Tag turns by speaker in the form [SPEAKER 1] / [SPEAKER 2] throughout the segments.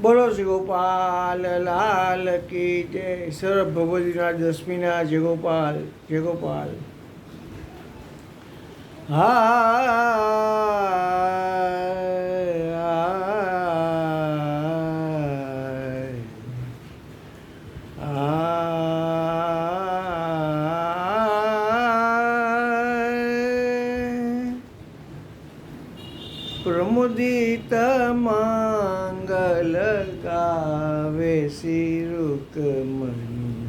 [SPEAKER 1] બોલો શ્રી ગોપાલ લાલ કી જય સર્વ ભગવતીના દસમીના જય ગોપાલ જય ગોપાલ પ્રમુદિત મંગલ ગાવે શિરુકમણી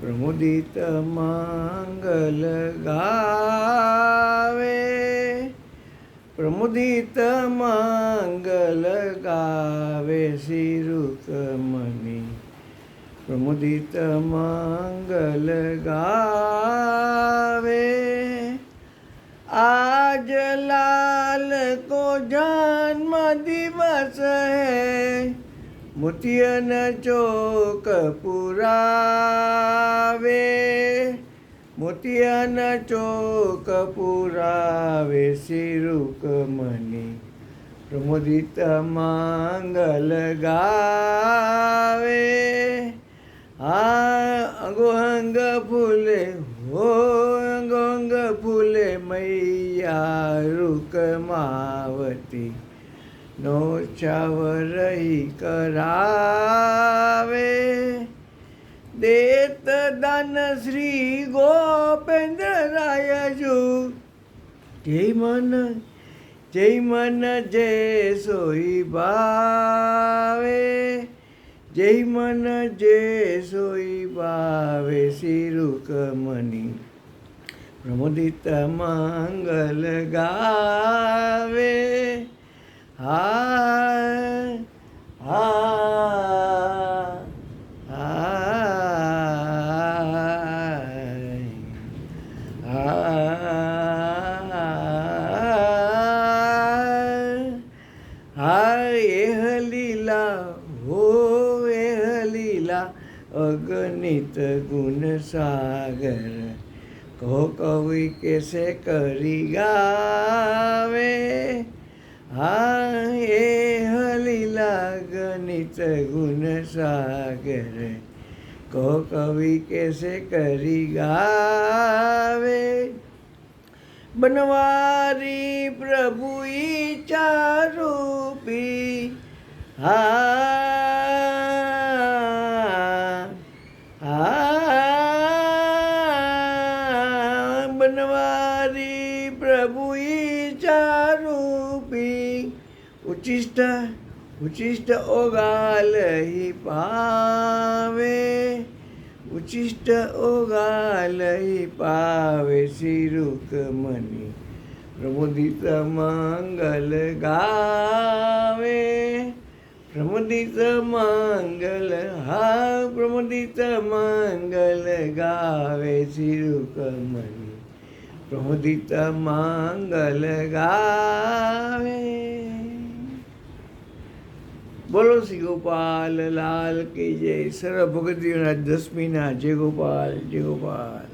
[SPEAKER 1] પ્રમુદિત મંગલ ગાવે. પ્રમુદિત મંગલ ગાવે શિરુકમણી પ્રમુદિત મંગલ ગાવે. आज लाल को जन्म दिवस है। मुतियन चौक पुरावे। मुतियन चौक पुरावे, सिरुक मनी प्रमुदित मंगल गावे। आ, अंगोहंग फुले ગોંગ ફૂલ મૈયા રૂકમાવતી નો રહી કરાવે. દેત દાન શ્રી ગોપેન્દ્ર રાયજુ જય મન જય મન જય સોઈ ભાવે. જય મન જે સોઈ ભાવે શિરુકમની. પ્રમોદિત મંગલ ગાવે હા अगणित गुण सागर, को कवि कैसे करी गावे? हाँ हलीला गणित गुण सागर, को कवि कैसे करी गावे? बनवारी प्रभु चारूपी हा बनवारी रूपी उचिष्ट उचिष्ट ओगाल ही पावे. उचिष्ट ओगालही पावे मनी प्रमुदित मंगल गावे. प्रमुदित मंगल हा प्रमुदित मंगल गावे मनी प्रमुदित मंगल गावे બોલો શ્રી ગોપાલ લાલ કી જય સર્વ ભગતીઓના દસમીના જય ગોપાલ જય ગોપાલ